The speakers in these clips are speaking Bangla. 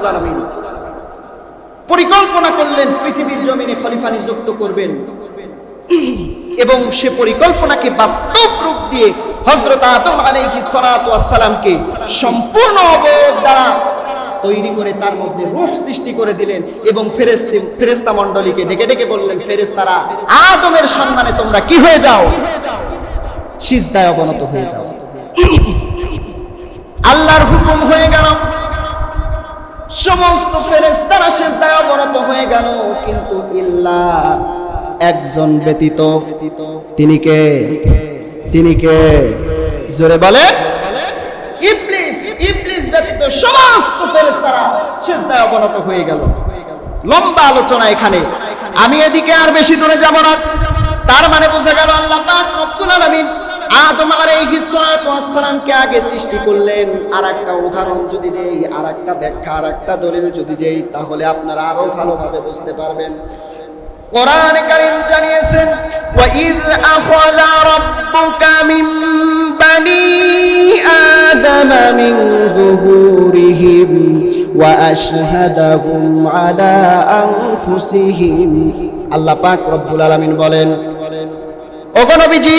রব্বুল আলামিন। পরিকল্পনা করলেন, পৃথিবীর জমিনে খলিফা নিযুক্ত করবেন। এবং সে পরিকল্পনাকে বাস্তব রূপ দিয়ে হজরত আদম আলাইহিস সালাতু ওয়াস সালামকে সম্পূর্ণ অবয়ব দ্বারা তৈরি করে তার মধ্যে রূহ সৃষ্টি করে দিলেন এবং ফেরেস্তি ফেরেস্তা মণ্ডলীকে ডেকে ডেকে বললেন ফেরেস্তারা আদমের সম্মানে তোমরা কি হয়ে যাও? সিজদায় অবনত হয়ে যাও। আল্লাহর হুকুম হয়ে গেল। সমস্ত ফেরেস্তারা সেজদায় অবনত হয়ে গেল, কিন্তু ইল্লা একজন ব্যতীত। তিনি কে? তিনি কে? জোরে বলে। ইবলিস ইবলিস ব্যতীত সমস্ত ফেরেশতারা সিজদায় অবনত হয়ে গেল। লম্বা আলোচনা এখানে। আমি এদিকে আর বেশি দূরে যাব না। তার মানে বোঝা গেল আল্লাহ পাক রব্বুল আলামিন আদম আলাইহিস সালাতু ওয়াস সালামকে আগে সৃষ্টি করলেন? আর একটা উদাহরণ যদি দেই আর একটা ব্যাখ্যা আর একটা দলিল যদি দেই, তাহলে আপনারা আরও ভালোভাবে বুঝতে পারবেন। কোরআন কারীম জানিয়েছেন, ওয়া ইয আখাযা রাব্বুকা মিন বানি আদম মিন যুহুরিহিম ওয়া আশহাদাহুম আলা আনফুসিহিম। আল্লাহ পাক রব্বুল আলামিন বলেন, ওগো নবীজি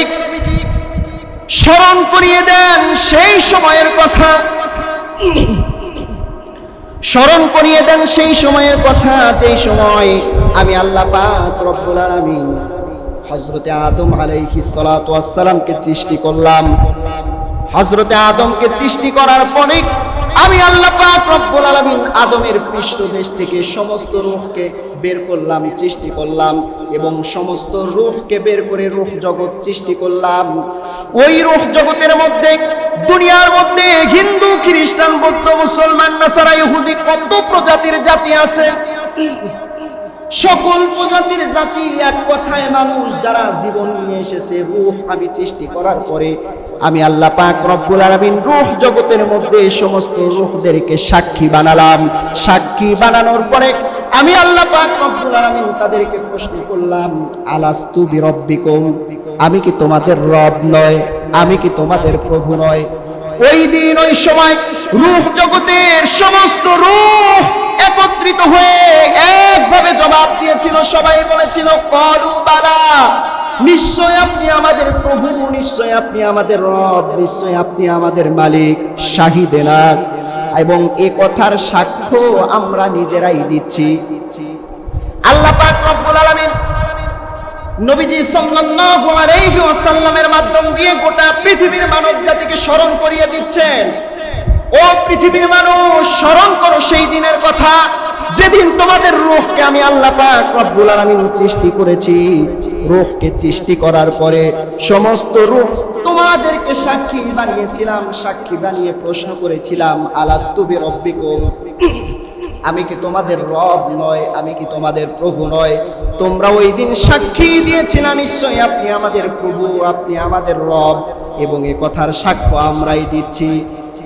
স্মরণ করিয়ে দেন সেই সময়ের কথা। স্মরণ করিয়ে দেন সেই সময়ের কথা, যেই সময় আমি আল্লাহ পাক রব্বুল আলামিন হযরতে আদম আলাইহিস সালাতু ওয়াস সালামকে সৃষ্টি করলাম। হযরতে আদমকে সৃষ্টি করার পরে আমি আল্লাহ পাক রব্বুল আলামিন আদমের পৃষ্ঠদেশ থেকে সমস্ত রূহকে বের করলাম, সৃষ্টি করলাম এবং সমস্ত রূহকে বের করে রূহ জগৎ সৃষ্টি করলাম। ওই রূহ জগতের মধ্যে, দুনিয়ার মধ্যে হিন্দু, খ্রিস্টান, বৌদ্ধ, মুসলমান, নাসারা, ইহুদি, কত প্রজাতির জাতি আছে? সকল প্রজাতির জাতি এক কথায় মানুষ, যারা জীবন নিয়ে এসেছে রূহ আমি সৃষ্টি করার পরে আমি আল্লাহ পাক রব্বুল আলামিন রূহ জগতের মধ্যে সমস্ত রূহদেরকে সাক্ষী বানালাম। সাক্ষী বানানোর পরে আমি আল্লাহ পাক রব্বুল আলামিন তাদেরকে প্রশ্ন করলাম, আলাস্তু বিরব্বিকুম? আমি কি তোমাদের রব নয়? আমি কি তোমাদের প্রভু নয়? ওই দিন, ওই সময় রূহ জগতের সমস্ত রূহ একত্রিত হয়ে একভাবে জবাব দিয়েছিল, সবাই বলেছিল, কলু বালা, নিশ্চয় আপনি আমাদের প্রভু, নিশ্চয় আপনি আমাদের রব, নিশ্চয় আপনি আমাদের মালিক শাহিদেনা এবং এ কথার সাক্ষ্য আমরা নিজেরাই দিচ্ছি। আল্লাহ পাক রব্বুল আলামিন নবীজি সাল্লাল্লাহু আলাইহি ওয়াসাল্লামের মাধ্যম দিয়ে গোটা পৃথিবীর মানব জাতিকে স্মরণ করিয়ে দিচ্ছেন। ও পৃথিবীর মানুষ, স্মরণ করো সেই দিনের কথা। যেদিন তোমাদের রোখকে আমি আল্লাহ পাক রব্বুল সৃষ্টি করেছি রোখকে সৃষ্টি করার পরে সমস্ত রূহ তোমাদেরকে সাক্ষী বানিয়েছিলাম, সাক্ষী বানিয়ে প্রশ্ন করেছিলাম আলাস্তুবের বিরব্বিকুম? আমি কি তোমাদের রব নয় আমি কি তোমাদের প্রভু নয় তোমরা ওই দিন সাক্ষী দিয়েছিলাম নিশ্চয়ই আপনি আমাদের প্রভু আপনি আমাদের রব এবং এ কথার সাক্ষ্য আমরাই দিচ্ছি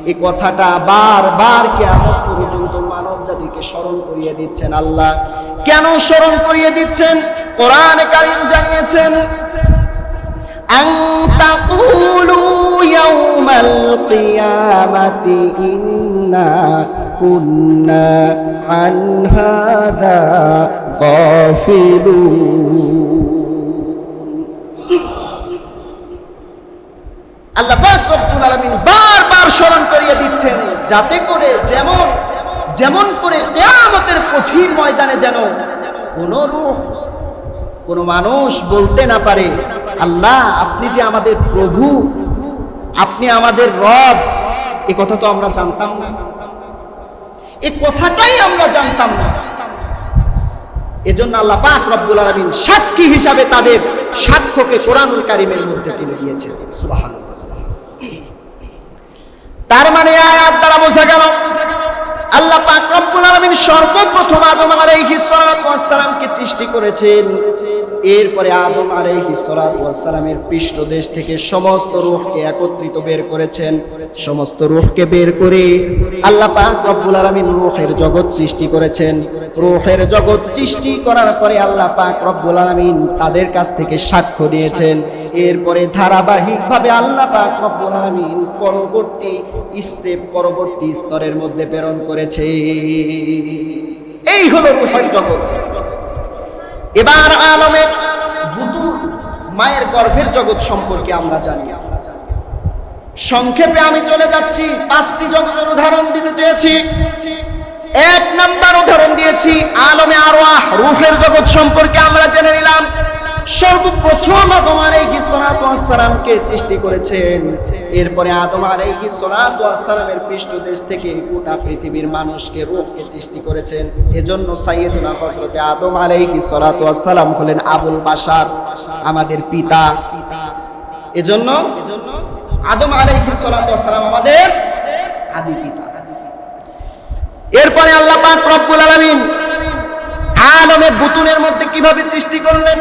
এ কথাটা বারবার কেমন পর্যন্ত মানব জাতিকে স্মরণ করিয়ে দিচ্ছেন আল্লাহ কেন স্মরণ করিয়ে দিচ্ছেন কোরআন কারিম জানিয়েছেন أن تقولوا يوم القيامة إنا كنا عن هذا غافلون আল্লাহ পাক রব্বুল আলামিন বারবার স্মরণ করিয়ে দিচ্ছেন যাতে করে যেমন যেমন করে কিয়ামতের কঠিন ময়দানে যেন কোন রূহ কোন মানুষ বলতে না পারে আল্লাহ আপনি যে আমাদের প্রভু আপনি আমাদের রব এ কথা তো আমরা জানতাম না এই কথাটাই আমরা জানতাম না। আল্লাহ পাক রব্বুল আলামিন সাক্ষী হিসাবে তাদের সাক্ষ্যকে কোরআনুল কারিমের মধ্যে তুলে দিয়েছেন। তার মানে আয়াত দ্বারা বোঝা গেল, আল্লাহ পাক রব্বুল আলামিন সর্বপ্রথম আদম আলাইহিস সালামকে সৃষ্টি করেছেন। এরপরে আদম আলাইহিস সালাতু ওয়াস সালামের পৃষ্ঠদেশ থেকে সমস্ত রূহকে একত্রিত বের করেছেন। সমস্ত রূহকে বের করে আল্লাহ পাক রব্বুল আলামিন রূহের জগৎ সৃষ্টি করেছেন। রূহের জগৎ সৃষ্টি করার পরে আল্লাহ পাক রব্বুল আলামিন তাদের কাছ থেকে সাক্ষ্য নিয়েছেন এরপরে ধারাবাহিকভাবে আল্লাহ পাক রব্বুল আলামিন পরবর্তী স্টেপ পরবর্তী স্তরের মধ্যে প্রেরণ করেছে এই হলো রূহের জগৎ। এবার আলমের বুতুর মায়ের গর্ভের জগৎ সম্পর্কে আমরা জানি। সংক্ষেপে আমি চলে যাচ্ছি, পাঁচটি জগতের উদাহরণ দিতে চেয়েছি। এক নাম্বার উদাহরণ দিয়েছি, আলমে আরোয়া রুহের জগৎ সম্পর্কে আমরা জেনে নিলাম। সর্বপ্রথম আদম আলাইহিস সালাতু ওয়াস সালামকে সৃষ্টি করেছেন। এরপরে আদম ওয়াস সালামের পৃষ্ঠদেশ থেকে গোটা পৃথিবীর মানুষকে রূহকে সৃষ্টি করেছেন। এজন্য সাইয়েদুনা হযরতে আদম আলাইহিস সালাতু ওয়াস সালাম হলেন আবুল বাশার, আমাদের পিতা। এজন্য আদম আলাইহিস সালাতু ওয়াস সালাম আমাদের আদি পিতা। এরপরে আল্লাহ পাক রব্বুল আলামিন আলমের বুতুনের মধ্যে কীভাবে সৃষ্টি করলেন?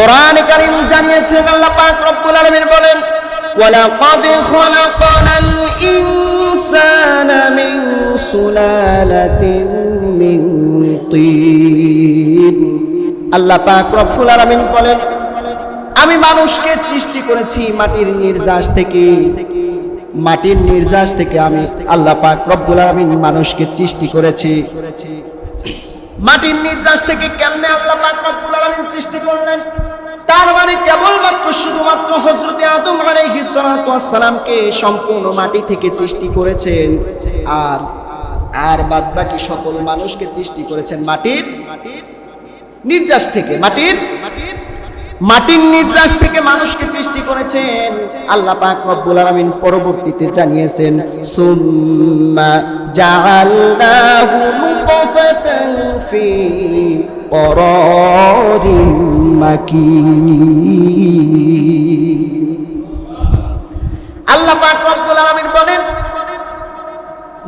কোরআন কারীম জানিয়েছেন আল্লাহ পাক রব্বুল আলামিন বলেন, ওয়ালাকাদ খলাকনাল ইনসানা মিন সুলালাতিন মিন তিন। আল্লাহ পাক রব্বুল আলামিন বলেন, আমি মানুষকে সৃষ্টি করেছি মাটির নির্যাস থেকে। মাটির নির্যাস থেকে আমি আল্লাহ পাক রব্বুল আলামিন মানুষকে সৃষ্টি করেছি। মাটির নির্যাস থেকে কেমনে আল্লাহ পাক সৃষ্টি করলেন? তার মানে কেবলমাত্র শুধুমাত্র হযরতে আদম আলাইহিস সালাতু সম্পূর্ণ মাটি থেকে সৃষ্টি করেছেন, আর আর বাদবাকি সকল মানুষকে সৃষ্টি করেছেন মাটির নির্যাস থেকে, মাটির মাটির নির্যাস থেকে মানুষকে সৃষ্টি করেছেন। আল্লাহ পাক রব্বুল আলামিন পরবর্তীতে জানিয়েছেন, সুম্মা জাআলনাহু নুতফাতান ফি قرار مكين আল্লাহ পাক রব্বুল আলামিন বলেন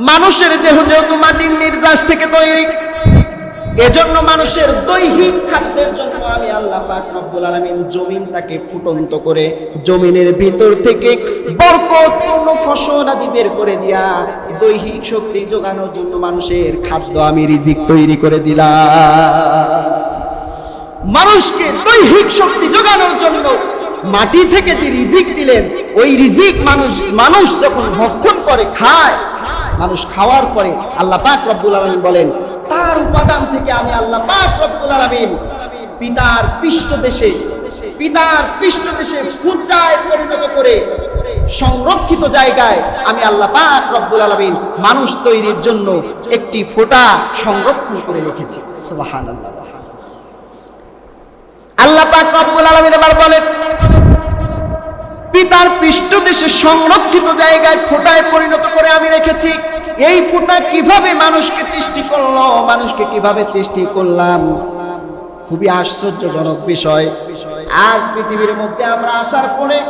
মানুষের দেহ যেহেতু মাটির নির্যাস থেকে তৈরি এজন্য মানুষের দৈহিক খাদ্যের জন্য আমি আল্লাহ পাক রব্বুল আলামিন জমিনটাকে ফুটন্ত করে জমিনের ভিতর থেকে বরকতপূর্ণ ফসল আদি বের করে দিয়া দৈহিক শক্তি যোগানোর জন্য মানুষের খাদ্য আমি রিজিক তৈরি করে দিলাম। মানুষকে দৈহিক শক্তি যোগানোর জন্য মাটি থেকে যে রিজিক দিলেন, ওই রিজিক মানুষ মানুষ যখন ভক্ষণ করে, খায়, মানুষ খাওয়ার পরে আল্লাহ পাক রব্বুল আলামিন বলেন তার উপাদান থেকে আমি আল্লাহ পাক রব্বুল আলামিন পিতার পৃষ্ঠদেশে পিতার পৃষ্ঠদেশে ফুটায় পরিণত করে সংরক্ষিত জায়গায় আমি আল্লাহ পাক রব্বুল আলামিন মানুষ তৈরির জন্য একটি ফোঁটা সংরক্ষণ করে রেখেছি। সুবহানাল্লাহ। আল্লাহ পাক রব্বুল আলামিন এবার বলেন, পিতার পৃষ্ঠদেশে সংরক্ষিত জায়গায় ফোঁটায় পরিণত করে আমি রেখেছি। এই ফোঁটা কীভাবে মানুষকে সৃষ্টি করল? মানুষকে কীভাবে সৃষ্টি করলাম? খুবই আশ্চর্যজনক বিষয়। আজ পৃথিবীর মধ্যে আমরা আসার পরে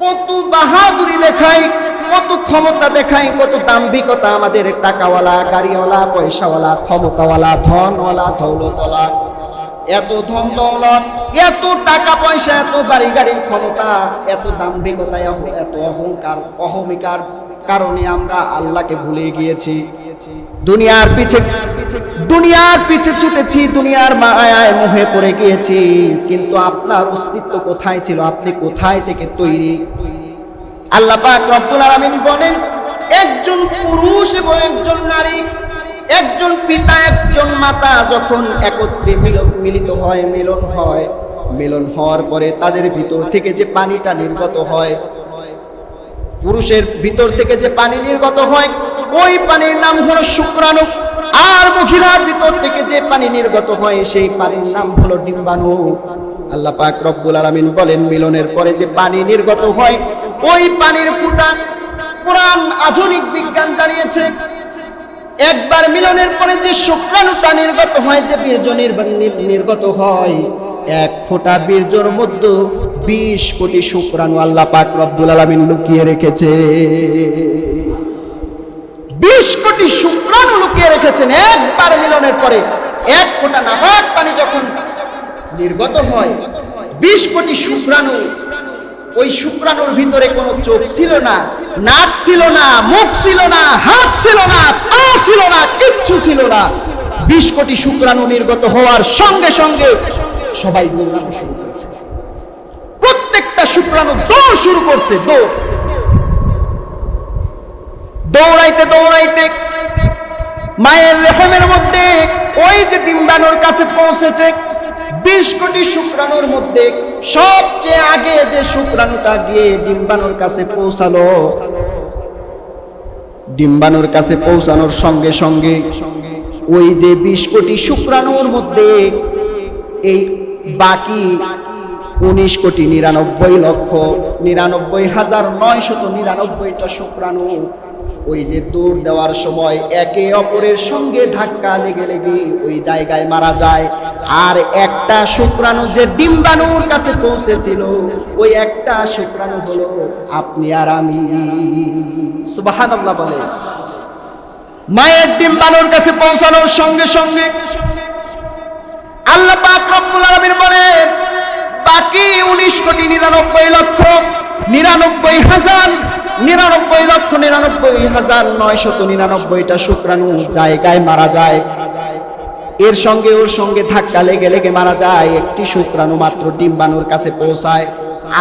কত বাহাদুরি দেখাই, কত ক্ষমতা দেখাই, কত দাম্ভিকতা আমাদের টাকাওয়ালা, গাড়িওয়ালা, পয়সাওয়ালা, ক্ষমতাওয়ালা, ধনওয়ালা, দৌলতওয়ালা। এত ধন দৌলত, এত টাকা পয়সা, এত বাড়ি গাড়ির ক্ষমতা, এত দাম্ভিকতা, এত- এত অহংকার, অহমিকার কারণে আমরা আল্লাহকে ভুলে গিয়েছি। দুনিয়ার পিছে দুনিয়ার পিছে ছুটেছি, দুনিয়ার মায়ায় মোহে পড়ে গিয়েছি। কিন্তু আপনার অস্তিত্ব কোথায় ছিল? আপনি কোথায় থেকে তৈরি? আল্লাহ পাক রব্বুল আলামিন বলেন, একজন পুরুষ এবং একজন নারী, একজন পিতা, একজন মাতা যখন একত্রে মিল- মিলিত হয়, মিলন হয়, মিলন হওয়ার পরে তাদের ভিতর থেকে যে পানিটা নির্গত হয় পুরুষের ভিতর থেকে যে পানি নির্গত হয়, ওই পানির নাম হলো শুক্রাণু। আর মহিলার ভিতর থেকে যে পানি নির্গত হয়, সেই পানির নাম হলো ডিম্বাণু। আল্লাহ পাক রব্বুল আলামিন বলেন, মিলনের পরে যে পানি নির্গত হয়, ওই পানির ফুটা কোরআন আধুনিক বিজ্ঞান জানিয়েছে। একবার মিলনের পরে যে শুক্রাণুটা নির্গত হয়, যে বীর্য নির্গত হয় এক ফোঁটা বীর্যর মধ্যে বিশ কোটি শুক্রাণু আল্লাহ পাক রব্বুল আলামিন লুকিয়ে রেখেছে। বিশ কোটি শুক্রাণু লুকিয়ে রেখেছেন একবার মিলনের পরে। এক ফোঁটা নাপাক পানি যখন নির্গত হয়, বিশ কোটি শুক্রাণু, ওই শুক্রাণুর ভিতরে কোনো চোখ ছিল না, নাক ছিল না, মুখ ছিল না, হাত ছিল না, পা ছিল না, কিচ্ছু ছিল না। বিশ কোটি শুক্রাণু নির্গত হওয়ার সঙ্গে সঙ্গে সবাই দৌড়ানো শুরু করেছে। প্রত্যেকটা শুক্রাণু দৌড় শুরু করছে, দৌড়। দৌড়াইতে দৌড়াইতে মায়ের রেহেমের মধ্যে ওই যে ডিম্বাণুর কাছে পৌঁছেছে, বিশ কোটি শুক্রাণুর মধ্যে সবচেয়ে আগে যে শুক্রাণুটা গিয়ে ডিম্বাণুর কাছে পৌঁছালো, ডিম্বাণুর কাছে পৌঁছানোর সঙ্গে সঙ্গে ওই যে বিশ কোটি শুক্রাণুর মধ্যে এই বাকি উনিশ কোটি নিরানব্বই লক্ষ, নিরানব্বই হাজার নয়শত নিরানব্বইটা শুক্রাণু। ওই যে দৌড় দেওয়ার সময় একে অপরের সঙ্গে ধাক্কা লেগে লেগে ওই জায়গায় মারা যায়। আর একটা শুক্রাণু যে ডিম্বাণুর কাছে পৌঁছেছিল, ওই একটা শুক্রাণু হলো, আপনি আর আমি। বলে। মায়ের ডিম্বাণুর কাছে পৌঁছানোর সঙ্গে সঙ্গে আল্লাহ পাক রব্বুল আলামিন বলেন বাকি উনিশ কোটি নিরানব্বই লক্ষ, নিরানব্বই হাজার, নিরানব্বই লক্ষ, নিরানব্বই হাজার নয়শত নিরানব্বইটা শুক্রাণু জায়গায় মারা যায়। এর সঙ্গে ওর সঙ্গে ধাক্কা লেগে লেগে মারা যায়, একটি শুক্রাণু মাত্র ডিম্বাণুর কাছে পৌঁছায়।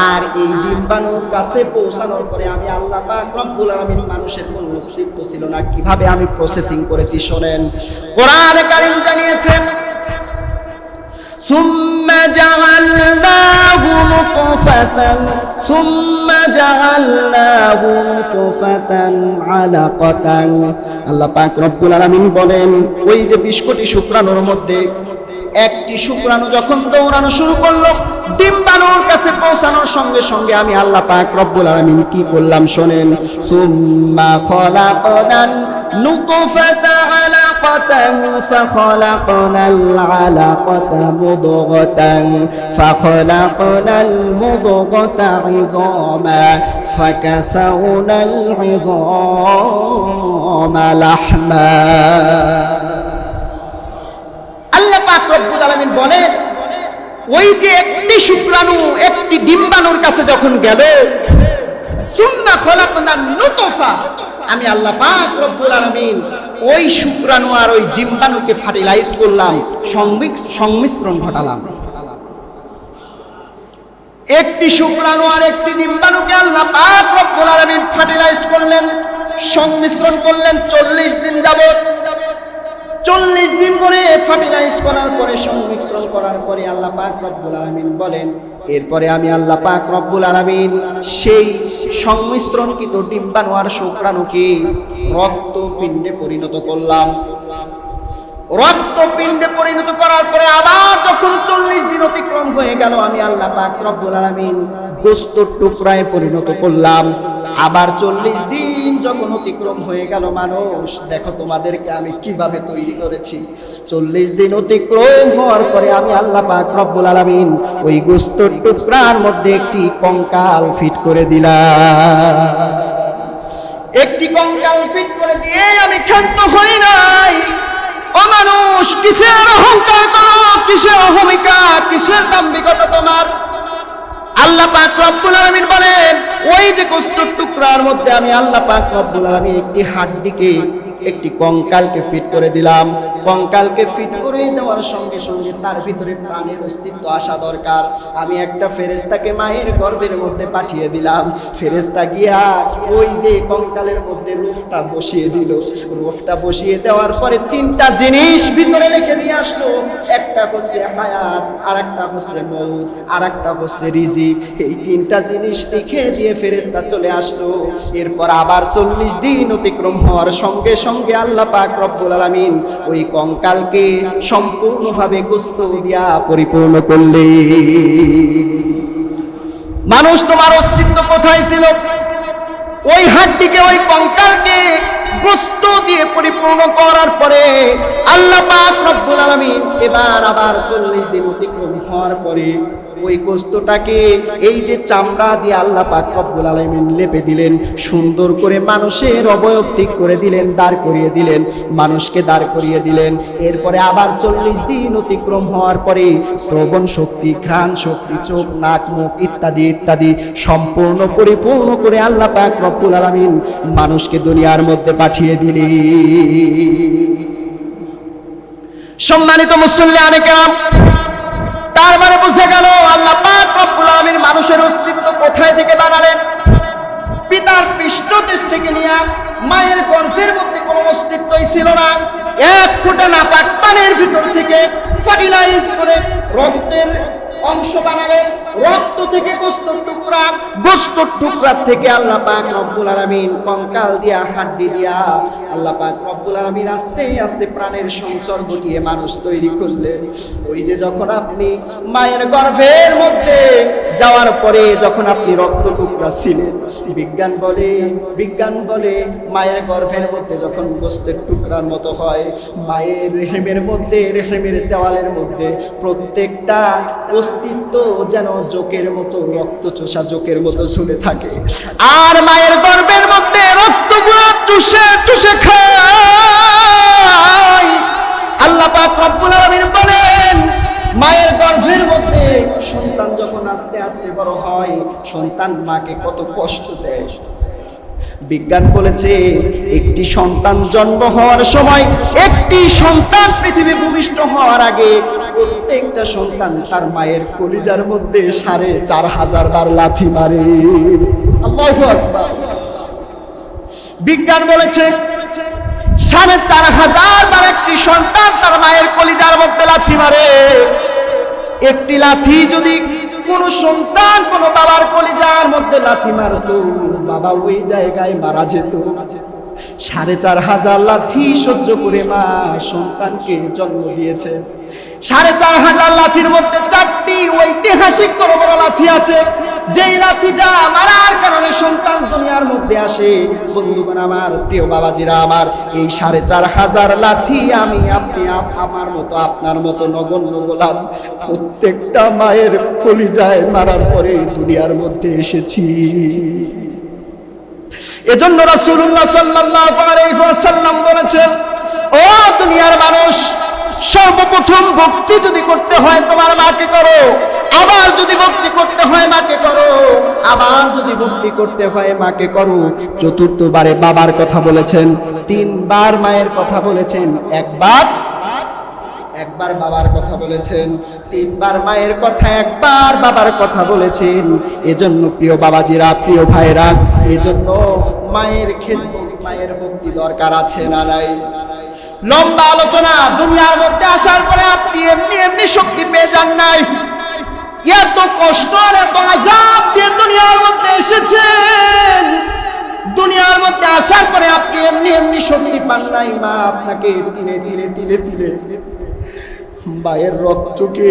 আর এই ডিম্বাণুর কাছে পৌঁছানোর পরে আমি আল্লাহ পাক রব্বুল আলামিন মানুষের কোনো অস্তিত্ব ছিল না। কীভাবে আমি প্রসেসিং করেছি শোনেন। কোরআনে কারীম জানিয়েছেন ثم جعلناه نطفة ثم جعلناه نطفة علقة আল্লাহ পাক রব্বুল আলামিন বলেন ওই যে বিশ কোটি শুক্রাণুর মধ্যে একটি শুক্রাণু যখন দৌড়ানো শুরু করল ডিম্বাণুর কাছে পৌঁছানোর সঙ্গে সঙ্গে আমি আল্লাহ পাক রব্বুল আলামিন কি বললাম শোনেন? সুম্মা খলাকনান ফাখলাকনাল আলাকাতা মুদগাতান ফাখলাকনাল মুদগাতা ইযামা ফাকাসাউনাল ইযামা লাহমা আল্লাহ পাক রব্বুল আলামিন বলেন, ওই যে একটি শুক্রাণু, একটি ডিম্বাণুর কাছে যখন গেল আমি আল্লাহ ওই শুক্রাণু আর ওই ডিম্বাণুকে ফার্টিলাইজ করলাম সংমিশ্রণ ঘটালাম। একটি শুক্রাণু আর একটি ডিম্বাণুকে আল্লাহ পাক রব্বুল আলামিন ফার্টিলাইজ করলেন, সংমিশ্রণ করলেন, চল্লিশ দিন যাবত চল্লিশ দিন করে ফার্টিলাইজ করার পরে, সংমিশ্রণ করার পরে আল্লাহ পাক রব্বুল আলামিন বলেন, এরপরে আমি আল্লাহ পাক রব্বুল আলামিন সেই সংমিশ্রণকৃত ডিম্বাণু আর শুক্রাণুকে রক্তপিণ্ডে পরিণত করলাম। রক্তপিণ্ডে পরিণত করার পরে আবার যখন চল্লিশ দিন অতিক্রম হয়ে গেল, আমি আল্লাহ পাক রব্বুল আলামিন গোস্তর টুকরায় পরিণত করলাম। আবার চল্লিশ দিন যখন অতিক্রম হয়ে গেল, মানুষ, দেখো তোমাদেরকে আমি কীভাবে তৈরি করেছি। চল্লিশ দিন অতিক্রম হওয়ার পরে আমি আল্লাহ পাক রব্বুল আলামিন ওই গোস্তর টুকরার মধ্যে একটি কঙ্কাল ফিট করে দিলাম। একটি কঙ্কাল ফিট করে দিয়ে আমি ক্ষান্ত হই নাই। ও মানুষ কিসের অহংকার করো? কিসের অহমিকা? কিসের দাম্ভিকতা তোমার? আল্লাহ পাক রব্বুল আলামিন বলেন, ওই যে কস্তুর টুকরার মধ্যে আমি আল্লাহ পাক রব্বুল আলামিন একটি হাড্ডিকে, একটি কঙ্কালকে ফিট করে দিলাম। কঙ্কালকে ফিট করে দেওয়ার সঙ্গে সঙ্গে তার ভিতরে প্রাণের অস্তিত্ব আসা দরকার। আমি একটা ফেরেস্তাকে মায়ের গর্ভের মধ্যে পাঠিয়ে দিলাম। ফেরেস্তা গিয়া ওই যে কঙ্কালের মধ্যে রূপটা বসিয়ে দিল। রূপটা বসিয়ে দেওয়ার পরে তিনটা জিনিস ভিতরে রেখে দিয়ে আসলো। একটা হচ্ছে হায়াত আর একটা হচ্ছে মৌত আর একটা হচ্ছে রিজিক। এই তিনটা জিনিস লিখে দিয়ে ফেরেস্তা চলে আসলো। এরপর আবার চল্লিশ দিন অতিক্রম হওয়ার সঙ্গে সঙ্গে আল্লাহ পাক রব্বুল আলামিন ওই কঙ্কালকে সম্পূর্ণভাবে গোস্ত দিয়া পরিপূর্ণ করলে। মানুষ তোমার অস্তিত্ব কোথায় ছিল? ওই হাড্ডিকে, ওই কঙ্কালকে গোস্ত দিয়ে পরিপূর্ণ করার পরে আল্লাহ পাক রব্বুল এবার আবার চল্লিশ দিন অতিক্রম হওয়ার পরে ওই গোস্তটাকে এই যে চামড়া দিয়ে আল্লাহ পাক রব্বুল আলামিন লেপে দিলেন, সুন্দর করে মানুষের অবয়ব ঠিক করে দিলেন, দাঁড় করিয়ে দিলেন, মানুষকে দাঁড় করিয়ে দিলেন। এরপরে আবার চল্লিশ দিন অতিক্রম হওয়ার পরে শ্রবণ শক্তি, ঘ্রাণ শক্তি, চোখ, নাক, মুখ ইত্যাদি ইত্যাদি সম্পূর্ণ পরিপূর্ণ করে আল্লাহ পাক রব্বুল আলামিন মানুষকে দুনিয়ার মধ্যে পাঠিয়ে দিলি সম্মানিত মুসল্লি আনেকাম তার মানে বুঝে গেল আল্লাহ পাক মানুষের অস্তিত্ব কোথায় থেকে বানালেন? পিতার পৃষ্ঠদেশ থেকে নিয়ে মায়ের গর্ভের মধ্যে কোনো অস্তিত্বই ছিল না। এক ফুটা নাপাক পানির ভিতর থেকে ফার্টিলাইজ করে রক্তের অংশ বানালেন। রক্ত থেকে গোস্তর টুকরা গোস্তর টুকরা থেকে আল্লাহ পাক রব্বুল আলামিন কঙ্কাল দিয়া, হাড্ডি দিয়া আল্লাহ পাক রব্বুল আলামিন আস্তে আস্তে প্রাণের সঞ্চর ঘটিয়ে মানুষ তৈরি করলেন। ওই যে যখন আপনি মায়ের গর্ভের মধ্যে যাওয়ার পরে যখন আপনি রক্ত টুকরা ছিলেন, বিজ্ঞান বলে বিজ্ঞান বলে মায়ের গর্ভের মধ্যে যখন গোস্তের টুকরার মতো হয়, মায়ের রেহেমের মধ্যে রেহেমের দেওয়ালের মধ্যে প্রত্যেকটা অস্তিত্ব যেন জোকের মতো রক্ত চোষা জোকের মতো ঝুলে থাকে। আর মায়ের গর্ভের মধ্যে রক্তগুলো চুষে চুষে খায়। আল্লাহ পাক রব্বুল আলামিন বলেন, মায়ের গর্ভের মধ্যে সন্তান যখন আস্তে আস্তে বড় হয়, সন্তান মাকে কত কষ্ট দেয়। বিজ্ঞান বলেছে, একটি সন্তান জন্ম হওয়ার সময় একটি সন্তান পৃথিবী ভূমিষ্ঠ হওয়ার আগে প্রত্যেকটা সন্তান তার মায়ের কলিজার মধ্যে সাড়ে চার হাজার বার লাথি মারে। বিজ্ঞান বলেছে, সাড়ে চার হাজার বার একটি সন্তান তার মায়ের কলিজার মধ্যে লাথি মারে। একটি লাথি যদি কোন সন্তান কোন বাবার কলিজার মধ্যে লাথি মারতো বাবা ওই জায়গায় মারা যেত। সাড়ে চার হাজার লাথি সহ্য করে মা সন্তানকে জন্ম দিয়েছে। সাড়ে চার হাজার লাথির মধ্যে চারটি ঐতিহাসিক বড় বড় লাথি আছে। যেই লাথিটা মারার কারণে সন্তান দুনিয়ার মধ্যে আসে। বন্ধুগণ আমার, প্রিয় বাবাজিরা আমার, এই সাড়ে চার হাজার লাথি আমি আপনি আপ- আমার মতো, আপনার মতো নগণ্য গোলাম, প্রত্যেকটা মায়ের কলিজায় মারার পরে দুনিয়ার মধ্যে এসেছি। এজন্য রাসূলুল্লাহ সাল্লাল্লাহু আলাইহি ওয়াসাল্লাম বলেছেন, ও দুনিয়ার মানুষ সর্বপ্রথম ভক্তি যদি করতে হয় তোমার মাকে করো। আবার যদি ভক্তি করতে হয় মাকে করো। আবার যদি ভক্তি করতে হয় মাকে করো। চতুর্থবারে বাবার কথা বলেছেন, তিনবার মায়ের কথা বলেছেন, একবার একবার বাবার কথা বলেছেন, তিনবার মায়ের কথা, একবার বাবার কথা বলেছেন। এজন্য প্রিয় বাবাজিরা, প্রিয় ভাইরা এজন্য মায়ের ক্ষেত্রে মায়ের ভক্তি দরকার আছে না নাই? লম্বা আলোচনা, দুনিয়ার মধ্যে আসার পরে আপনি এমনি এমনি শক্তি পেয়ে যান নাই। এত কষ্ট আর এত আজাব দিয়ে দুনিয়ার মধ্যে এসেছেন। দুনিয়ার মধ্যে আসার পরে আপনি এমনি এমনি শক্তি পান নাই, মা আপনাকে তিলে তিলে তিলে তিলে। মায়ের রক্তকে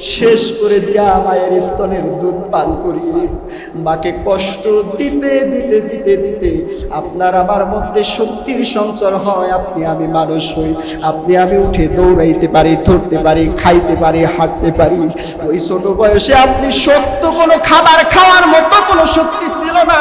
শেষ করে দিয়া মায়ের স্তনের দুধ পান করিয়ে মাকে কষ্ট দিতে দিতে দিতে দিতে আপনার আমার মধ্যে শক্তির সঞ্চর হয়। আপনি আমি মানুষ হই। আপনি আমি উঠে দৌড়াইতে পারি, ধরতে পারি, খাইতে পারি, হাঁটতে পারি। ওই ছোট বয়সে আপনি শক্ত কোনো খাবার খাওয়ার মতো কোনো শক্তি ছিল না।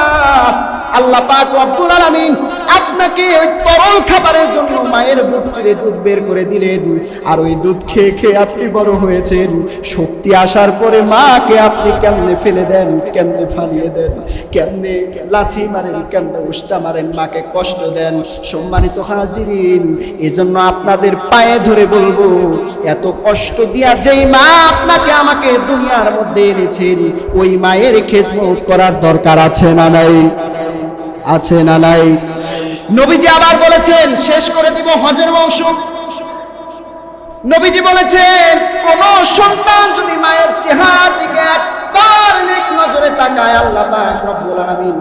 আল্লাহ পাক রব্বুল আলামিন আপনাকে ওই তরল খাবারের জন্য মায়ের বুক চিরে দুধ বের করে দিলেন। আর ওই দুধ খেয়ে খেয়ে আপনি বড় হয়েছেন। শক্তি আসার পরে মাকে আপনি কেমনে ফেলে দেন, কেমনে ফালিয়ে দেন, কেমনে লাথি মারেন, কেমনে উষ্টা মারেন, মাকে কষ্ট দেন? সম্মানিত হাজিরিন, এজন্য আপনাদের পায়ে ধরে বলব, এত কষ্ট দিয়া যেই মা আপনাকে আমাকে দুনিয়ার মধ্যে এনেছেন, ওই মায়ের খেদমত করার দরকার আছে না নাই? আছে না নাই? নবীজি আবার বলেছেন, শেষ করে দিব হজের মৌসুম। নবীজি বলেছেন, কোন সন্তান যদি মায়ের চেহারার দিকে একবার নেক নজরে তাকায়, আল্লাহ পাক রব্বুল আলামিন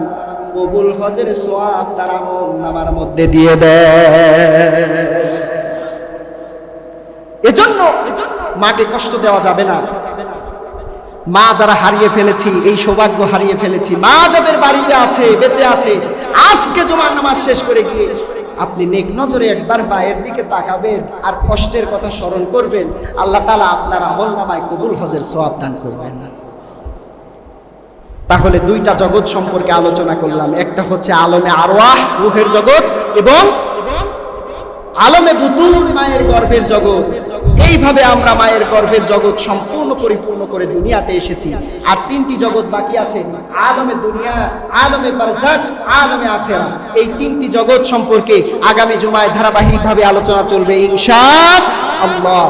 কবুল হজের সোয়াব তার আমল নামার মধ্যে দিয়ে দেয় এজন্য মাকে কষ্ট দেওয়া যাবে না। মা যারা হারিয়ে ফেলেছি, এই সৌভাগ্য হারিয়ে ফেলেছি, মা যাদের বাড়িতে আছে, বেঁচে আছে আজকে জমার নামাজ শেষ করে গিয়ে আপনি নেক নজরে একবার মায়ের দিকে তাকাবেন আর কষ্টের কথা স্মরণ করবেন, আল্লাহ তালা আপনার আমল নামায় কবুল হজের সোয়াব দান করবেন। তাহলে দুইটা জগৎ সম্পর্কে আলোচনা করলাম। একটা হচ্ছে আলমে আরওয়াহ, রুহের জগৎ, এবং আলমে বুতুন মায়ের গর্ভের জগৎ। এইভাবে আমরা মায়ের গর্ভের জগৎ সম্পূর্ণ পরিপূর্ণ করে দুনিয়াতে এসেছি। আর তিনটি জগৎ বাকি আছে। আলমে দুনিয়া আলমে বারজাক আলমে আফেরা এই তিনটি জগৎ সম্পর্কে আগামী জুমায় ধারাবাহিকভাবে আলোচনা চলবে ইনশা আল্লাহ